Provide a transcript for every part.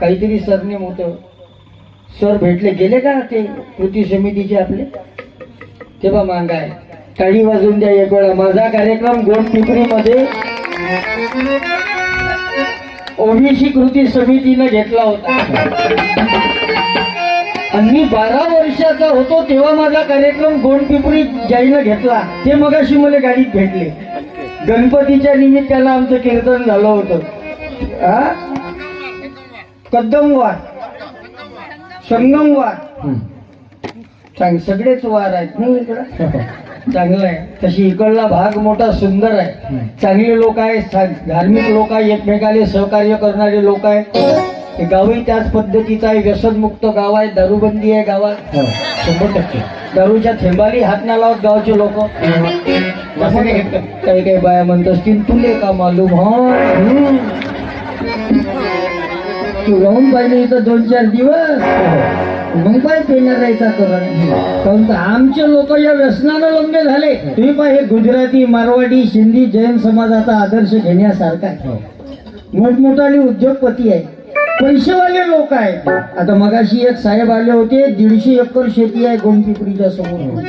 काहीतरी सरनेम होतं सर भेटले गेले का ते कृती समितीचे आपले? तेव्हा मांगाय टाळी वाजून द्या एक वेळा. माझा कार्यक्रम गोंडपिपरीमध्ये ओबीसी कृती समितीनं घेतला होता. आणि मी बारा वर्षाचा होतो तेव्हा माझा कार्यक्रम गोंडपिपरी जाईनं घेतला ते मगाशी मला गाडीत भेटले. गणपतीच्या निमित्तानं आमचं कीर्तन झालं होतं. हा कद्दमवार संगमवार. चांग सगळेच वार आहेत ना इकडं. चांगलं आहे तशी इकडला भाग मोठा सुंदर आहे. चांगले लोक आहेत. धार्मिक लोक आहे एकमेकाला सहकार्य करणारे लोक आहेत. हे गावही त्याच पद्धतीचं आहे. व्यसनमुक्त गाव आहे. दारूबंदी आहे गावात. शंभर टक्के. दारूच्या थेंबाली हात ना लावत गावचे लोक. काही काही बाया म्हणत असतील तुले का मालूम हा? तू राहून पाहिले इथं दोन चार दिवस. मग काय पेणार राहायचा करण तर आमचे लोक या व्यसनानं लंबे झाले. तुम्ही पाय हे गुजराती मारवाडी सिंधी जैन समाजाचा आदर्श घेण्यासारखा आहे. मोठमोठाले उद्योगपती आहे पैसेवाले लोक आहेत. आता मगाशी एक साहेब आले होते दीडशे एकर शेती आहे गोंडपिपरीच्या समोर.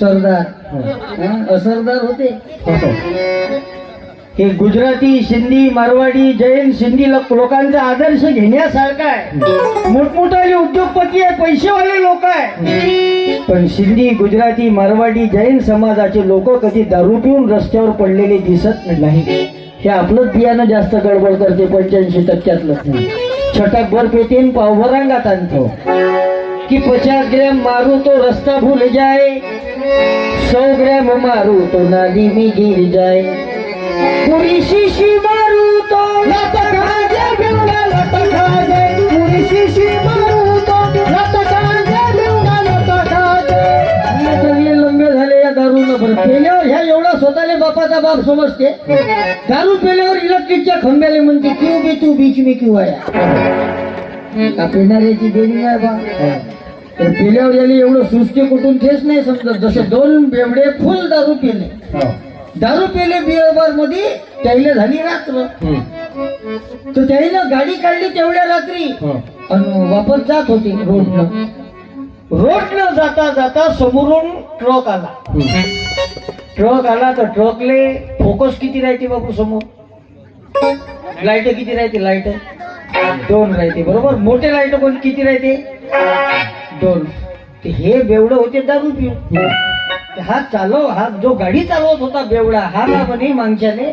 सरदार. हा, असरदार होते. हे गुजराती सिंधी मारवाडी जैन सिंधी लोकांचा आदर्श घेण्यासारखा आहे. मोठमोठाले उद्योगपती आहे पैसेवाले लोक आहे. पण सिंधी गुजराती मारवाडी जैन समाजाचे लोक कधी दारू पिऊन रस्त्यावर पडलेले दिसत नाही. हे आपलंच बियाणं जास्त गडबड करते पंच्याऐंशी टक्क्यातलं छटक भर पेटीन पावभर अंगात आणतो. की पचास ग्रॅम मारू तो रस्ता भूल जाय. सौ ग्रॅम मारू तो नाली मी गिर जाय. पुरी शिशी मारू तो. लत खा जाए बेवडा लत खा जाए पुरी शिशी मारू तो. लत खा जाए बेवडा लत खा जाए हे सगळे लंबे झाले या दारूनं बरं. पेल्यावर ह्या एवढा स्वतःले बापाचा बाप समजते. दारू पेल्यावर इलेक्ट्रिकच्या खंब्याले म्हणते क्यू बी तू बीच में क्यू आया. का पिणाऱ्याची देणी आहे बा? तर पिल्यावर याला एवढं सृष्टी कुठून तेच नाही समजत. जसे दोन बेवडे फुल दारू पिले. दारू पिले बिअरमध्ये त्याला झाली रात्र. तर त्याला गाडी काढली तेवढ्या रात्री. आणि वापस जात होते रोडनं. रोडनं जाता जाता समोरून ट्रक आला. ट्रक आला तर ट्रकले फोकस किती राहते बाबू समोर? लाइट किती राहते? लाइट. दोन राहते बरोबर? मोठे लाइट कोण किती राहते? दोन. ते हे बेवडं होते दारू पिऊन. हा चालव हा जो गाडी चालवत होता बेवडा हा ना म्हणे मागच्याने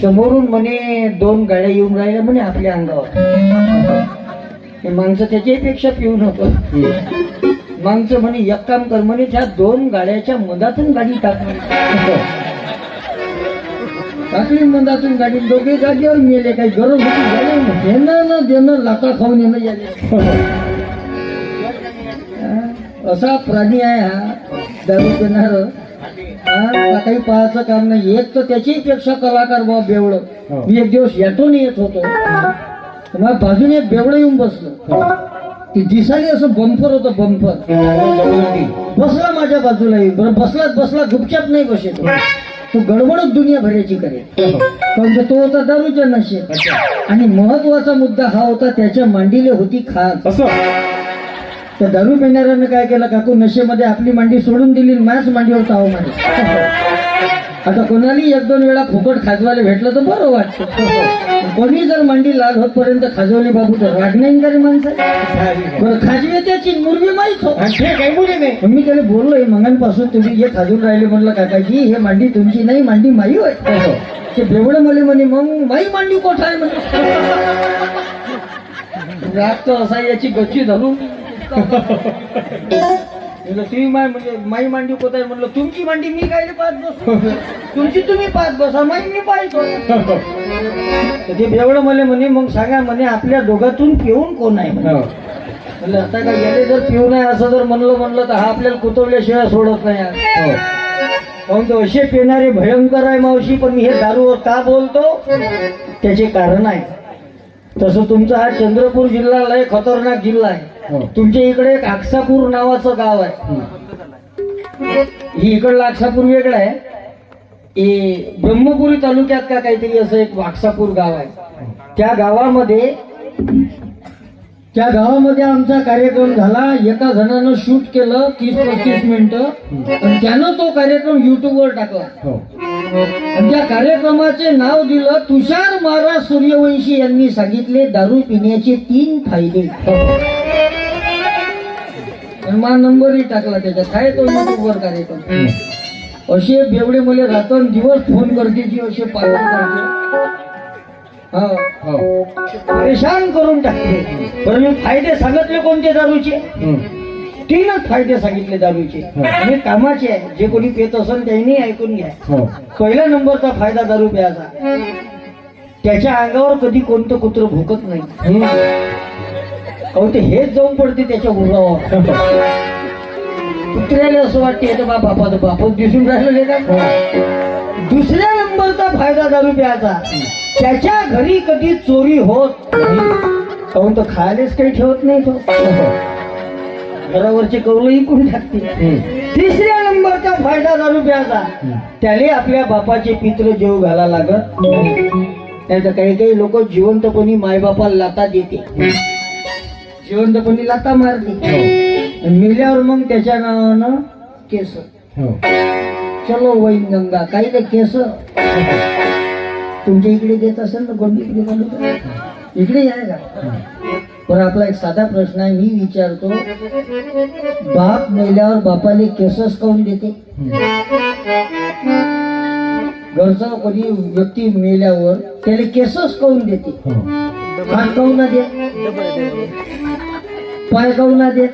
समोरून म्हणे दोन गाड्या येऊन राहिल्या म्हणे आपल्या अंगावर. माणसं त्याच्यापेक्षा पिऊन होतं. मागचं म्हणे एक काम कर म्हणे त्या दोन गाड्याच्या मधातून गाडी टाकली टाकली मधातून गाडी दोघे जागेवर मेले काही गरज होती झाले देणं न देणं लाका खाऊन येणं असा प्राणी आहे हा. दारू पिणार हा काही पाहायचं काम नाही. एक तर त्याच्याही पेक्षा कलाकार बा बेवडं. मी एक दिवस याटून येत होतो. माझ्या बाजूने एक बेवडं येऊन बसलं. ती दिसाली असं बंपर होतं बंपर. बसला माझ्या बाजूला बरं बसलाच बसला गुपचाप नाही बसेल. तो गडबडच दुनिया भरायची करे कारण तो होता दारूच्या नशेत. आणि महत्त्वाचा मुद्दा हा होता त्याच्या मांडीले होती खात त्या दारू पिणाऱ्यानं काय केलं? काकू नशेमध्ये आपली मांडी सोडून दिली माझ्याच मांडीवर ताव मारे आता कोणालाही एक दोन वेळा फुकट खाजवायला भेटलं तर बरं वाटतं. कोणी जर मांडी लाल होतपर्यंत खाजवली बाबू तर राग नाही का रे माणसं? बरं खाजवे त्याची मुरबी माहीत हो. नाही. मी त्याला बोललोय मंगांपासून तुम्ही हे खाजून राहिले म्हणलं काकाजी हे मांडी तुमची नाही मांडी माई होय. ते बेवडं मले म्हणे मग माई मांडी कोठा आहे म्हणे? राग तर असा याची गच्ची धरून म्हणलं तुम्ही माय म्हणजे माई मांडी कोत आहे. म्हणलं तुमची मांडी मी काय पाहत बसू. तुमची तुम्ही पाहत बसा माई मी तर ते बेवडं मला म्हणे मग सांगा म्हणे आपल्या दोघातून पिऊन कोण आहे म्हणे? म्हणलं आता काय गेले जर पिऊ नये असं जर म्हणलं म्हणलं तर हा आपल्याला कुतवल्याशिवाय सोडत नाही. आज. काहून तर असे पिणारे भयंकर आहे मावशी पण मी हे दारूवर का बोलतो? त्याचे कारण आहे. तसं तुमचा हा चंद्रपूर जिल्हा लय खतरनाक जिल्हा आहे. तुमच्या इकडे एक नावाचं गाव आहे. ही इकडला आक्सापूर वेगळं आहे. ब्रह्मपुरी तालुक्यात का काहीतरी असं एक वाकसापूर गाव आहे. त्या गावामध्ये त्या गावामध्ये आमचा कार्यक्रम झाला. एका जणानं शूट केलं तीस पस्तीस मिनिटं. आणि त्यानं तो कार्यक्रम युट्यूबवर टाकला. हो. आणि त्या कार्यक्रमाचे नाव दिलं तुषार महाराज सूर्यवंशी यांनी सांगितले दारू पिण्याचे तीन फायदे. आणि माझा नंबरही टाकला त्याच्यात. काय तो युट्यूबवर कार्यक्रम असे बेवडे मुले रातून दिवस फोन करते की असे पालन करते हा. हो. परेशान करून टाकते. बरं मी फायदे सांगितले कोणते दारूचे. तीनच फायदे सांगितले दारूचे. आणि कामाचे आहे. जे कोणी पेत असेल त्यांनी ऐकून घ्या. हो. पहिल्या नंबरचा फायदा दारू प्यायचा. त्याच्या अंगावर कधी कोणतं कुत्र भुकत नाही. अहो ते हेच जाऊन पडते त्याच्या उरावर कुत्र्याला असं वाटते हे तर बा बापाचं बापच दिसून राहिलेले का? दुसऱ्या नंबरचा फायदा दारू प्यायचा. त्याच्या घरी कधी चोरी होत काहून तो खायलाच काही ठेवत नाही तो. घरावरचे कौलही कोणी टाकते. तिसऱ्या नंबरचा फायदा दारू प्यायचा. त्याले आपल्या बापाचे पित्र जेव घाला लागत. नाही तर काही काही लोक जिवंतपणी मायबापाला लाता देते. जिवंतपणी लाता मारते आणि मिळल्यावर मग त्याच्या नावानं केस. हो. चलो वैन गंगा काही नाही केस. तुमच्या इकडे देत असेल ना कोणती इकडे इकडे आहे का? पण आपला एक साधा प्रश्न आहे मी विचारतो बाप मेल्यावर बापाले केसच काऊन देते? घरचा कोणी व्यक्ती मेल्यावर त्याला केसच काऊन देते? हो हात काऊन ना देत पाय काऊन ना देत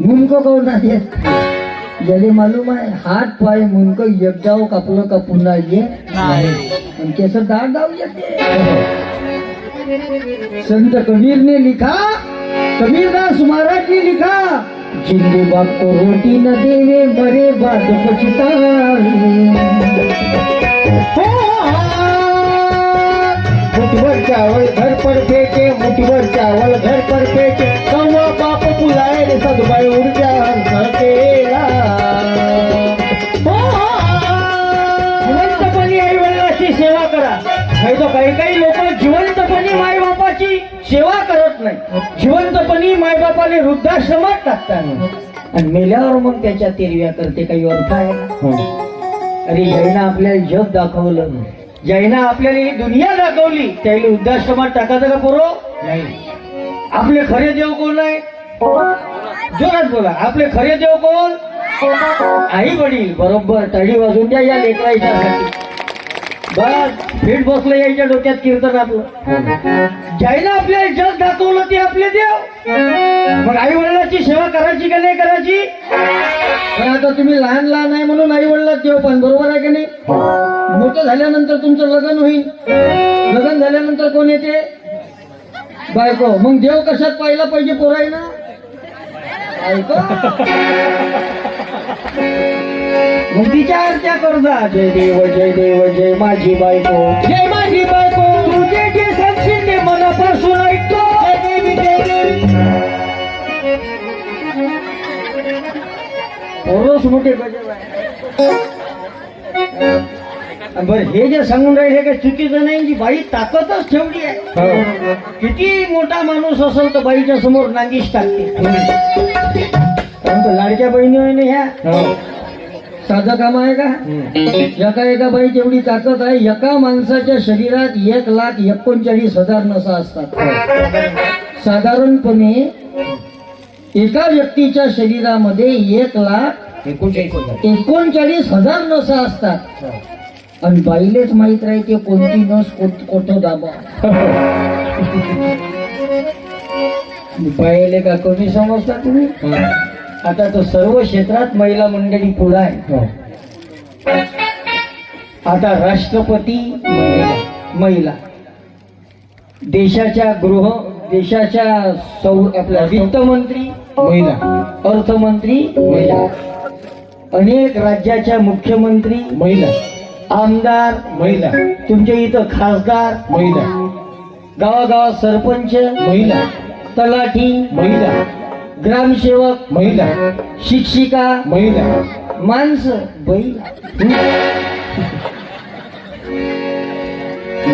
मुंडक काऊन ना देत याले मालूम आहे हात पाय मुंडक एकदाव कापलं का पुन्हा ये आणि केस दाग दाव येते संत कबीर ने लिखा कबीरदास महाराज ने लिखा जिंदे बाप को रोटी न देवे मरे बाद पछताए मुठभर चावल घर पर फेंके मुठभर चावल घर पर फेंके कौवा बाप बुलाए रे सदभाई ऊर्जा सकेला जिवंतपणी आई वडिलाची सेवा करा. नाही तर काही काही लोक जिवंतपणी माय बापाची सेवा करत नाही. जिवंतपणी माय बापाने वृद्धाश्रमात टाकतात. आणि मेल्यावर मग त्याच्या तेरव्या करते काही अर्थ आहे हो. अरे जैना आपल्याला जग दाखवलं जैना आपल्याला ही दुनिया दाखवली त्याला वृद्धाश्रमात टाकायचं का पोरो? नाही. आपले खरे देव कोण आहे? जोरात बोला. आपले खरे देव कोण? आई वडील. बरोबर. तळी वाजून द्या या लेकराच्यासाठी बस. फिट बसलं यायच्या डोक्यात कीर्तन आपलं. ज्याला आपल्याला जग दाखवलं ते आपले देव. मग आई वडिलाची सेवा करायची का नाही करायची? पण आता तुम्ही लहान लहान आहे म्हणून आई वडिलाच देव पण बरोबर आहे का नाही? मोठं झाल्यानंतर तुमचं लग्न होईल. लग्न झाल्यानंतर कोण येते? बायको. मग देव कशात पाहिला पाहिजे पोराय ना ऐको मग तिच्या अर्च्या करजा जय देव जय देव जय माझी बायको. जय माझी बायको. तू जे जे सांगशील ते मनापासून ऐकतो. जय देवी जय देवी. पोरस मोठे गजब आहे बर हे जे सांगून राहिले का चुकीचं नाही जी बाई ताकदच ठेवली आहे. किती मोठा माणूस असेल तर बाईच्या समोर नागीश टाकते. लाडक्या बहिणी ह्या हो. साधं काम आहे का? एका एका बाईची एवढी ताकद आहे एका माणसाच्या शरीरात एक लाख एकोणचाळीस हजार नसा असतात. साधारणपणे एका व्यक्तीच्या शरीरामध्ये एक लाख एकोणचाळीस हजार. एकोणचाळीस हजार नसा असतात. आणि बाईलेच माहीत राहते कोणती नस कोठं दाबा. बाईले का कमी समजता तुम्ही? आता तर सर्व क्षेत्रात महिला मंडळी पुढे आहे. हो. आता राष्ट्रपती महिला. देशाच्या गृह देशाच्या सौ आपल्या वित्तमंत्री महिला. अर्थमंत्री महिला. अनेक राज्याच्या मुख्यमंत्री महिला. आमदार महिला. तुमच्या इथं खासदार महिला. गावागावात सरपंच महिला. तलाठी महिला. ग्रामसेवक महिला. शिक्षिका महिला. माणसं बैला.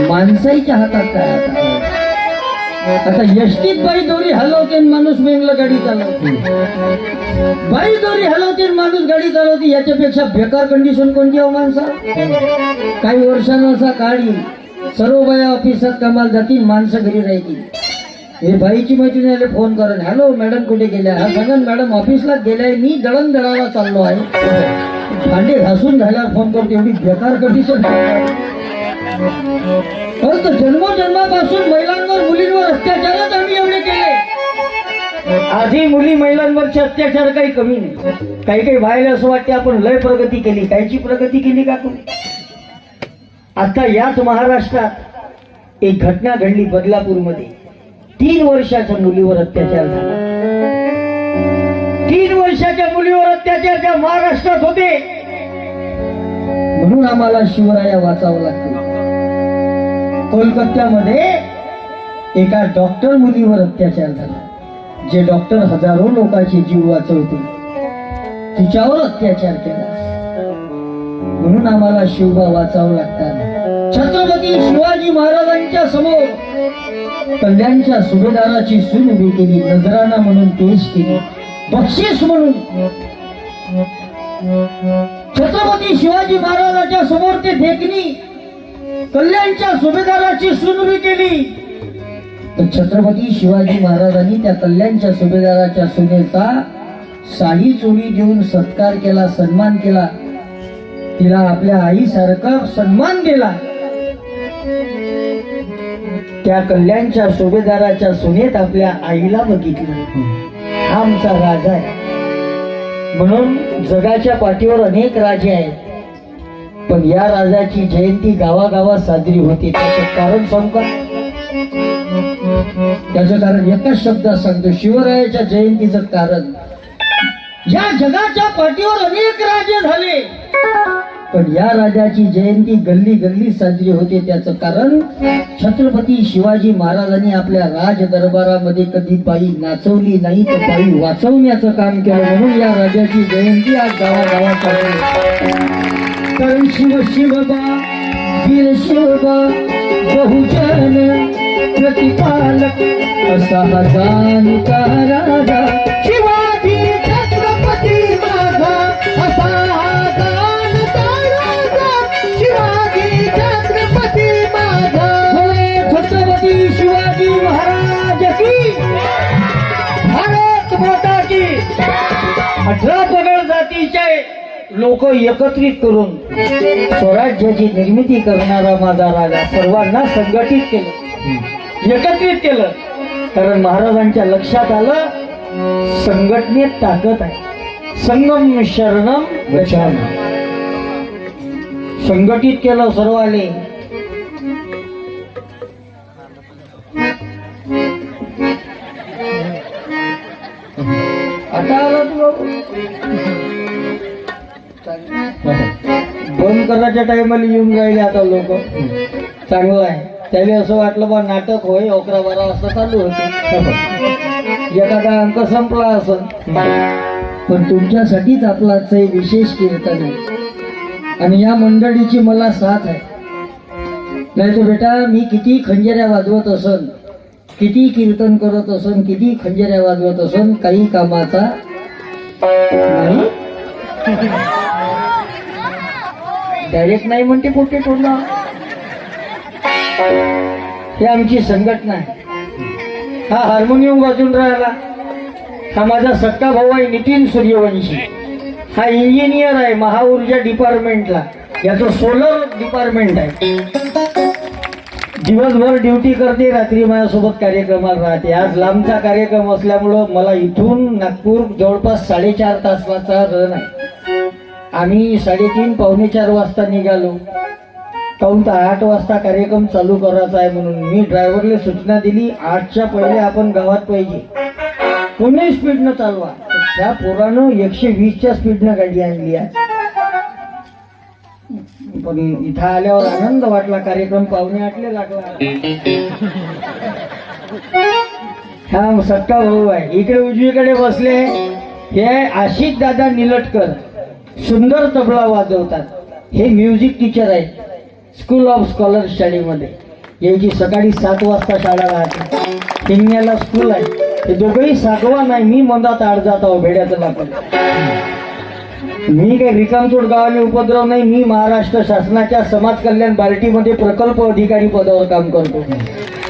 माणसाच्या हातात काय आता आता यष्टीत बाई दोरी हलवते माणूस मेंगला गाडी चालवते. बाई दोरी हलवते माणूस गाडी चालवते याच्यापेक्षा बेकार कंडिशन कोणती हो माणसा? काही वर्षांवरचा काळी काळ येईल. सर्व बाया ऑफिसात कामाला जातील माणसं घरी राहतील. हे बाईची मैत्रिणी आले फोन करून. हॅलो मॅडम कुठे गेल्या? हा सांगा मॅडम ऑफिसला गेलाय मी दळणदळाला चाललो आहे. भांडे घासून झाल्यावर फोन करतो एवढी बेकार कंडिशन परंतु जन्मोजन्मापासून महिलांवर मुलींवर अत्याचारच आम्ही एवढे केले. आधी मुली महिलांवरचे अत्याचार काही कमी नाही. काही काही व्हायला असं वाटते आपण लय प्रगती केली. काहीची प्रगती केली का कोणी? आता याच महाराष्ट्रात एक घटना घडली बदलापूरमध्ये. तीन वर्षाच्या मुलीवर अत्याचार झाला. तीन वर्षाच्या मुलीवर अत्याचार त्या महाराष्ट्रात होते म्हणून आम्हाला शिवराया वाचावं लागतो. कोलकात्यामध्ये एका डॉक्टर मुलीवर अत्याचार झाला. जे डॉक्टर हजारो लोकांचे जीव वाचवते तिच्यावर अत्याचार केला. म्हणून आम्हाला शिवबा वाचावं लागतात छत्रपती शिवाजी महाराजांच्या समोर कल्याणच्या सुभेदाराची सून उभी केली नजराणा म्हणून पेश केली बक्षीस म्हणून. छत्रपती शिवाजी महाराजांच्या समोर ते देखणी कल्याणच्या सुभेदाराची सुनवी केली. तर छत्रपती शिवाजी महाराजांनी त्या कल्याणच्या सुभेदाराच्या सुनेचा साडी चोळी देऊन सत्कार केला सन्मान केला. तिला आपल्या आईसारखा सन्मान केला. त्या कल्याणच्या सुभेदाराच्या सुनेत आपल्या आईला बघितलं. हा आमचा राजा आहे. म्हणून जगाच्या पाठीवर अनेक राजे आहेत. पण या राजाची जयंती गावागावात साजरी होते. त्याचं कारण सांगू त्याचं कारण एकच शब्दात सांगतो. शिवरायाच्या जयंतीचं कारण या जगाच्या पाठीवर अनेक राजे झाले. पण या राजाची जयंती गल्ली गल्ली साजरी होते. त्याचं कारण छत्रपती शिवाजी महाराजांनी आपल्या राज दरबारामध्ये कधी बाई नाचवली नाही तर बाई वाचवण्याचं काम केलं. म्हणून या राजाची जयंती आज गावागावात साजरी कारण शिव शिवबा वीर शिवबा बहुजन प्रतिपालक असा हा जाणता राजा. शिव लोक एकत्रित करून स्वराज्याची निर्मिती करणारा माझा राजा सर्वांना संघटित केलं. एकत्रित केलं. कारण महाराजांच्या लक्षात आलं संघटनेत ताकद आहे. संगम शरणम गच्छामि. संघटित केलं सर्व आता आला तू बंद करायच्या टायमाला येऊन राहिले आता लोक. चांगलं आहे. त्याला असं वाटलं बा नाटक होय अकरा बारा वाजता चालू होते. एखादा अंक संपला असं. पण तुमच्यासाठीच आपला आजचं विशेष कीर्तन आहे. आणि या मंडळीची मला साथ आहे. नाही तर बेटा मी किती खंजऱ्या वाजवत असन किती कीर्तन करत असन किती खंजऱ्या वाजवत असन काही कामाचा नाही. डायरेक्ट नाही म्हणते कुठे तोडला. ही आमची संघटना आहे. हा हार्मोनियम वाजून राहिला. हा माझा सक्का भाऊ आहे नितीन सूर्यवंशी. हा इंजिनियर आहे महाऊर्जा डिपार्टमेंटला याचं सोलर डिपार्टमेंट आहे. दिवसभर ड्युटी करते रात्री माझ्यासोबत कार्यक्रमात राहते. आज लांबचा कार्यक्रम असल्यामुळं मला इथून नागपूर जवळपास साडेचार तासाचा रन आहे. आम्ही साडेतीन पावणे चार वाजता निघालो. काहून तर आठ वाजता कार्यक्रम चालू करायचा आहे म्हणून मी ड्रायव्हरला सूचना दिली आठच्या पहिले आपण गावात पाहिजे. कोणी स्पीडनं चालवा. त्या पोरानं एकशे वीसच्या स्पीडनं गाडी आणली आहे पण इथं आल्यावर आनंद वाटला कार्यक्रम पाहुणे आटले लागला. हा सक्का भाऊ आहे. इकडे उजवीकडे बसले. हे आशिष दादा निलटकर. सुंदर तबला वाजवतात. हे म्युझिक टीचर आहे स्कूल ऑफ स्कॉलर स्टडीमध्ये यांची सकाळी सात वाजता शाळा राहते. हिंगण्याला स्कूल आहे. हे दोघंही सागवा नाही. मी मंदात आड जात आहो. भेड्याचं लाकड मी काही रिकामचोट गावाने उपद्रव नाही. मी महाराष्ट्र शासनाच्या समाज कल्याण पार्टीमध्ये प्रकल्प अधिकारी पदावर काम करतो.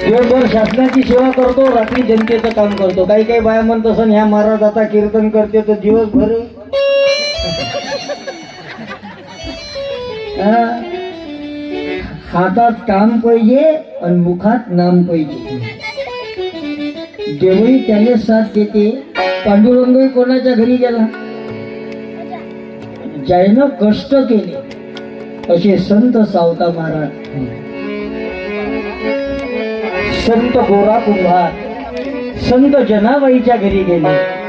दिवसभर शासनाची सेवा करतो. रात्री जनतेचं काम करतो. काही काही बाया म्हणत असं ह्या महाराज आता कीर्तन करते तर दिवसभर हातात काम पाहिजे आणि मुखात नाम पाहिजे. देवही त्याने साथ देते. पांडुरंगही कोणाच्या घरी गेला? ज्यानं कष्ट केले असे संत सावता महाराज. संत गोरा कुंभार संत जनाबाईच्या घरी गेले.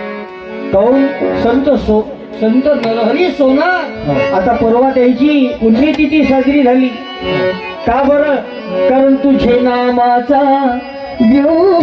कौन संत सो संत नरहरी सोना आता परवा त्याची पुण्यतिथी साजरी झाली. का बरं? कारण तुझे नामाचा देऊ